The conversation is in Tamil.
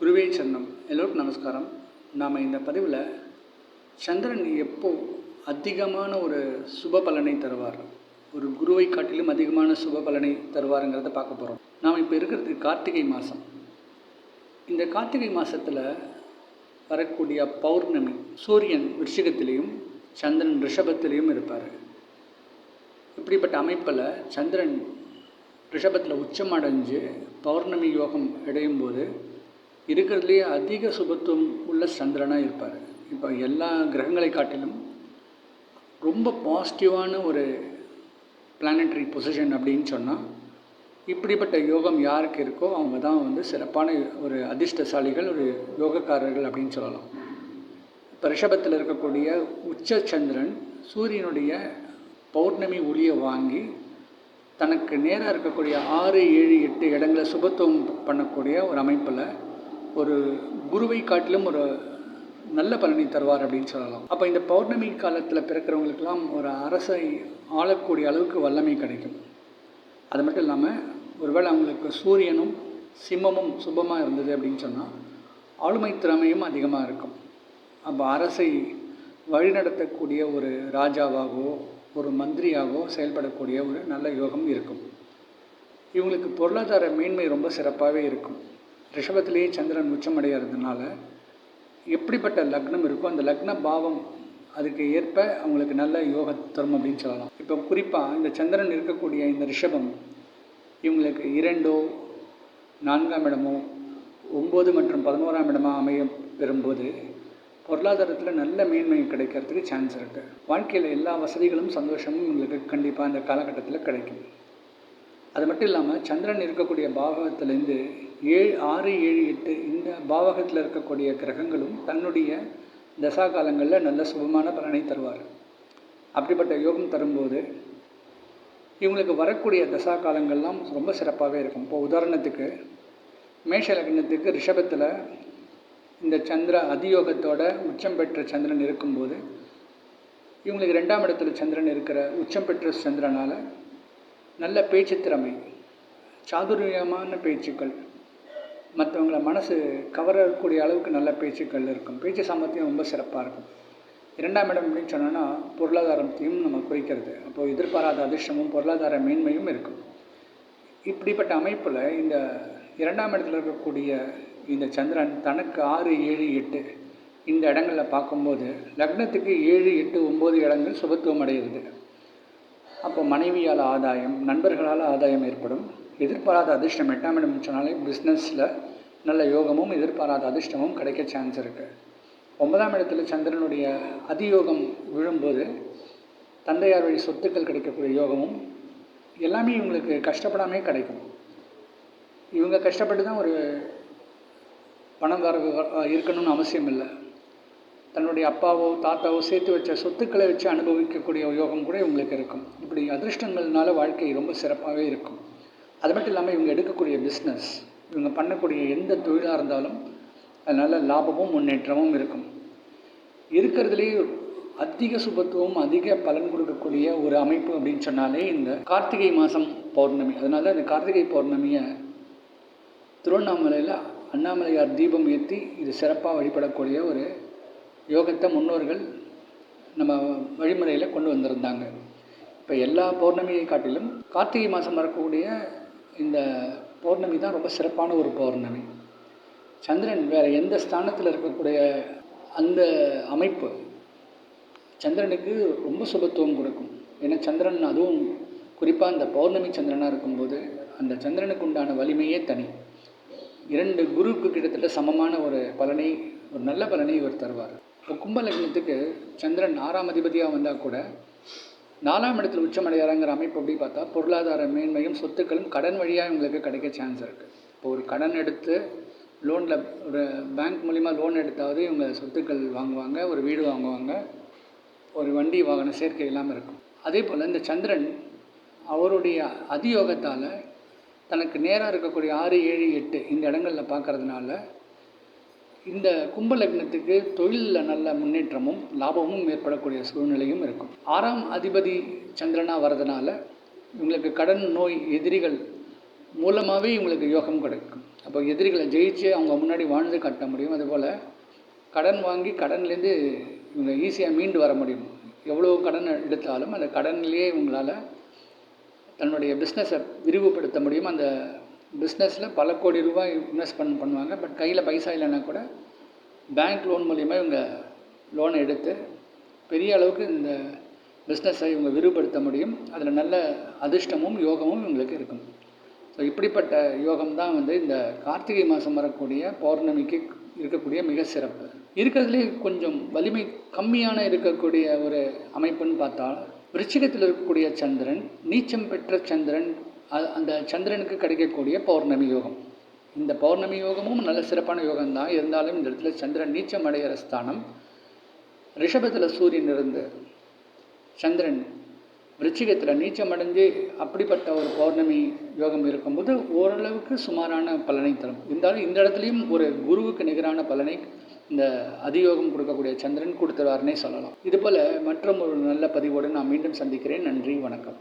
குருவே சரணம். எல்லோருக்கும் நமஸ்காரம். நாம் இந்த பதிவில் சந்திரன் எப்போ அதிகமான ஒரு சுப பலனை தருவார்? ஒரு குருவை காட்டிலும் அதிகமான சுப பலனை தருவாருங்கிறத பார்க்க போகிறோம் நாம் இப்போ இருக்கிறது கார்த்திகை மாதம் இந்த கார்த்திகை மாதத்தில் வரக்கூடிய பௌர்ணமி சூரியன் விருஷிகத்திலையும் சந்திரன் ரிஷபத்திலையும் இருப்பார். இப்படிப்பட்ட அமைப்பில் சந்திரன் ரிஷபத்தில் உச்சமடைஞ்சு பௌர்ணமி யோகம் அடையும் போது இருக்கிறதுலேயே அதிக சுபத்துவம் உள்ள சந்திரனாக இருப்பார். இப்போ எல்லா கிரகங்களை காட்டிலும் ரொம்ப பாசிட்டிவான ஒரு பிளானட்ரி பொசிஷன் அப்படின்னு சொன்னால் இப்படிப்பட்ட யோகம் யாருக்கு இருக்கோ அவங்க தான் வந்து சிறப்பான ஒரு அதிர்ஷ்டசாலிகள் ஒரு யோகக்காரர்கள் அப்படின்னு சொல்லலாம். இப்போ ரிஷபத்தில் இருக்கக்கூடிய உச்ச சந்திரன் சூரியனுடைய பௌர்ணமி ஒளியை வாங்கி தனக்கு நேராக இருக்கக்கூடிய ஆறு ஏழு எட்டு இடங்களை சுபத்துவம் பண்ணக்கூடிய ஒரு அமைப்பில் ஒரு குருவை காட்டிலும் ஒரு நல்ல பலனை தருவார் அப்படின்னு சொல்லலாம். அப்போ இந்த பௌர்ணமி காலத்தில் பிறக்கிறவங்களுக்கெல்லாம் ஒரு அரசை ஆளக்கூடிய அளவுக்கு வல்லமை கிடைக்கும். அது மட்டும் இல்லாமல் ஒருவேளை அவங்களுக்கு சூரியனும் சிம்மமும் சுபமாக இருந்தது அப்படின்னு சொன்னால் ஆளுமை திறமையும் அதிகமாக இருக்கும். அப்போ அரசை வழிநடத்தக்கூடிய ஒரு ராஜாவாகவோ ஒரு மந்திரியாகவோ செயல்படக்கூடிய ஒரு நல்ல யோகம் இருக்கும். இவங்களுக்கு பொருளாதார மேன்மை ரொம்ப சிறப்பாகவே இருக்கும். ரிஷபத்திலேயே சந்திரன் உச்சமடைகிறதுனால எப்படிப்பட்ட லக்னம் இருக்கோ அந்த லக்ன பாவம் அதுக்கு ஏற்ப அவங்களுக்கு நல்ல யோக தரும் அப்படின்னு சொல்லலாம். இப்போ குறிப்பாக இந்த சந்திரன் இருக்கக்கூடிய இந்த ரிஷபம் இவங்களுக்கு இரண்டோ நான்காம் இடமோ ஒம்பது மற்றும் பதினோராம் இடமாக அமைய பெறும்போது பொருளாதாரத்தில் நல்ல மேன்மை கிடைக்கிறதுக்கு சான்ஸ் இருக்குது வாழ்க்கையில் எல்லா வசதிகளும் சந்தோஷமும் உங்களுக்கு கண்டிப்பாக இந்த காலகட்டத்தில் கிடைக்கும். அது மட்டும் இல்லாமல் சந்திரன் இருக்கக்கூடிய பாவகத்திலேருந்து ஏழு ஆறு ஏழு எட்டு இந்த பாவகத்தில் இருக்கக்கூடிய கிரகங்களும் தன்னுடைய தசா காலங்களில் நல்ல சுபமான பலனை தருவார். அப்படிப்பட்ட யோகம் தரும்போது இவங்களுக்கு வரக்கூடிய தசா காலங்கள்லாம் ரொம்ப சிறப்பாகவே இருக்கும். இப்போ உதாரணத்துக்கு மேஷ லக்னத்துக்கு ரிஷபத்தில் இந்த சந்திர அதியோகத்தோட உச்சம் பெற்ற சந்திரன் இருக்கும்போது இவங்களுக்கு ரெண்டாம் இடத்துல சந்திரன் இருக்கிற உச்சம் பெற்ற சந்திரனால் நல்ல பேச்சு திறமை சாதுரியமான பேச்சுக்கள் மற்றவங்கள மனசு கவரக்கூடிய அளவுக்கு நல்ல பேச்சுக்கள் இருக்கும். பேச்சு சாமர்த்தியம் ரொம்ப சிறப்பாக இருக்கும். இரண்டாம் இடம் அப்படின்னு சொன்னோன்னா பொருளாதாரத்தையும் நம்ம குறிக்கிறது. அப்போது எதிர்பாராத அதிர்ஷ்டமும் பொருளாதார மேன்மையும் இருக்கும். இப்படிப்பட்ட அமைப்பில் இந்த இரண்டாம் இடத்துல இருக்கக்கூடிய இந்த சந்திரன் தனக்கு ஆறு ஏழு எட்டு இந்த இடங்களில் பார்க்கும்போது லக்னத்துக்கு ஏழு எட்டு ஒம்பது இடங்கள் சுபத்துவம் அடைகிறது. அப்போ மனைவியால் ஆதாயம் நண்பர்களால் ஆதாயம் ஏற்படும். எதிர்பாராத அதிர்ஷ்டம் எட்டாம் இடம் சொன்னாலே பிஸ்னஸில் நல்ல யோகமும் எதிர்பாராத அதிர்ஷ்டமும் கிடைக்க சான்ஸ் இருக்குது ஒன்பதாம் இடத்துல சந்திரனுடைய அதியோகம் விழும்போது தந்தையார் வழி சொத்துக்கள் கிடைக்கக்கூடிய யோகமும் எல்லாமே இவங்களுக்கு கஷ்டப்படாமே கிடைக்கும். இவங்க கஷ்டப்பட்டு தான் ஒரு பணக்காரங்க இருக்கணும்னு அவசியம் இல்லை தன்னுடைய அப்பாவோ தாத்தாவோ சேர்த்து வச்ச சொத்துக்களை வச்சு அனுபவிக்கக்கூடிய யோகம் கூட இவங்களுக்கு இருக்கும். இப்படி அதிர்ஷ்டங்கள்னால வாழ்க்கை ரொம்ப சிறப்பாகவே இருக்கும். அது மட்டும் இல்லாமல் இவங்க எடுக்கக்கூடிய பிஸ்னஸ் இவங்க பண்ணக்கூடிய எந்த தொழிலாக இருந்தாலும் அதனால் லாபமும் முன்னேற்றமும் இருக்கும். இருக்கிறதுலேயே அதிக சுபத்துவம் அதிக பலன் கொடுக்கக்கூடிய ஒரு அமைப்பு அப்படின்னு சொன்னாலே இந்த கார்த்திகை மாதம் பௌர்ணமி. அதனால இந்த கார்த்திகை பௌர்ணமியை திருவண்ணாமலையில் அண்ணாமலையார் தீபம் ஏற்றி இது சிறப்பாக வழிபடக்கூடிய ஒரு யோகத்தை முன்னோர்கள் நம்ம வழிமுறையில் கொண்டு வந்திருந்தாங்க. இப்போ எல்லா பௌர்ணமியை காட்டிலும் கார்த்திகை மாதம் வரக்கூடிய இந்த பௌர்ணமி தான் ரொம்ப சிறப்பான ஒரு பௌர்ணமி. சந்திரன் வேறு எந்த ஸ்தானத்தில் இருக்கக்கூடிய அந்த அமைப்பு சந்திரனுக்கு ரொம்ப சுபத்துவம் கொடுக்கும். ஏன்னா சந்திரன் அதுவும் குறிப்பாக அந்த பௌர்ணமி சந்திரனாக இருக்கும்போது அந்த சந்திரனுக்கு உண்டான வலிமையே தனி. இரண்டு குருவுக்கு கிட்டத்தட்ட சமமான ஒரு பலனை ஒரு நல்ல பலனை இவர் தருவார். இப்போ கும்ப லக்னத்துக்கு சந்திரன் ஆறாம் அதிபதியாக வந்தால் கூட நாலாம் இடத்தில் உச்சமடையாரங்கிற அமைப்பு அப்படி பார்த்தா பொருளாதார மேன்மையும் சொத்துக்களும் கடன் வழியாக இவங்களுக்கு கிடைக்க சான்ஸ் இருக்குது இப்போ ஒரு கடன் எடுத்து லோனில் ஒரு பேங்க் மூலிமா லோன் எடுத்தாவது இவங்க சொத்துக்கள் வாங்குவாங்க ஒரு வீடு வாங்குவாங்க ஒரு வண்டி வாகன சேர்க்கை இல்லாமல் இருக்கும். அதே போல் இந்த சந்திரன் அவருடைய அதியோகத்தால் தனக்கு நேராக இருக்கக்கூடிய ஆறு ஏழு எட்டு இந்த இடங்களில் பார்க்கறதுனால இந்த கும்ப லக்னத்துக்கு தொழிலில் நல்ல முன்னேற்றமும் லாபமும் ஏற்படக்கூடிய சூழ்நிலையும் இருக்கும். ஆறாம் அதிபதி சந்திரனாக வரதுனால இவங்களுக்கு கடன் நோய் எதிரிகள் மூலமாகவே இவங்களுக்கு யோகம் கிடைக்கும். அப்போ எதிரிகளை ஜெயிச்சு அவங்க முன்னாடி வாழ்ந்து காட்ட முடியும். அதுபோல் கடன் வாங்கி கடன்லேருந்து இவங்க ஈஸியாக மீண்டு வர முடியும். எவ்வளோ கடன் எடுத்தாலும் அந்த கடன்லேயே இவங்களால் தன்னுடைய பிஸ்னஸை விரிவுபடுத்த முடியும். அந்த பிஸ்னஸில் பல கோடி ரூபாய் இன்வெஸ்ட் பண்ண பண்ணுவாங்க. பட் கையில் பைசா இல்லைன்னா கூட பேங்க் லோன் மூலிமா இவங்க லோனை எடுத்து பெரிய அளவுக்கு இந்த பிஸ்னஸை இவங்க விரிவுபடுத்த முடியும். அதில் நல்ல அதிர்ஷ்டமும் யோகமும் இவங்களுக்கு இருக்கும். ஸோ இப்படிப்பட்ட யோகம் தான் வந்து இந்த கார்த்திகை மாதம் வரக்கூடிய பௌர்ணமிக்கு இருக்கக்கூடிய மிக சிறப்பு. இருக்கிறதுலே கொஞ்சம் வலிமை கம்மியான இருக்கக்கூடிய ஒரு அமைப்புன்னு பார்த்தா விருச்சிகத்தில் இருக்கக்கூடிய சந்திரன் நீச்சம் பெற்ற சந்திரன் அந்த சந்திரனுக்கு கிடைக்கக்கூடிய பௌர்ணமி யோகம். இந்த பௌர்ணமி யோகமும் நல்ல சிறப்பான யோகம் தான் இருந்தாலும் இந்த இடத்துல சந்திரன் நீச்சம் அடைகிற ஸ்தானம். ரிஷபத்தில் சூரியன் இருந்து சந்திரன் விருச்சிகத்தில் நீச்சம் அடைஞ்சு அப்படிப்பட்ட ஒரு பௌர்ணமி யோகம் இருக்கும்போது ஓரளவுக்கு சுமாரான பலனை தரும். இருந்தாலும் இந்த இடத்துலையும் ஒரு குருவுக்கு நிகரான பலனை இந்த அதியோகம் கொடுக்கக்கூடிய சந்திரன் கொடுத்துருவாருன்னே சொல்லலாம். இதுபோல் மற்றும் ஒரு நல்ல பதிவோடு நான் மீண்டும் சந்திக்கிறேன். நன்றி வணக்கம்.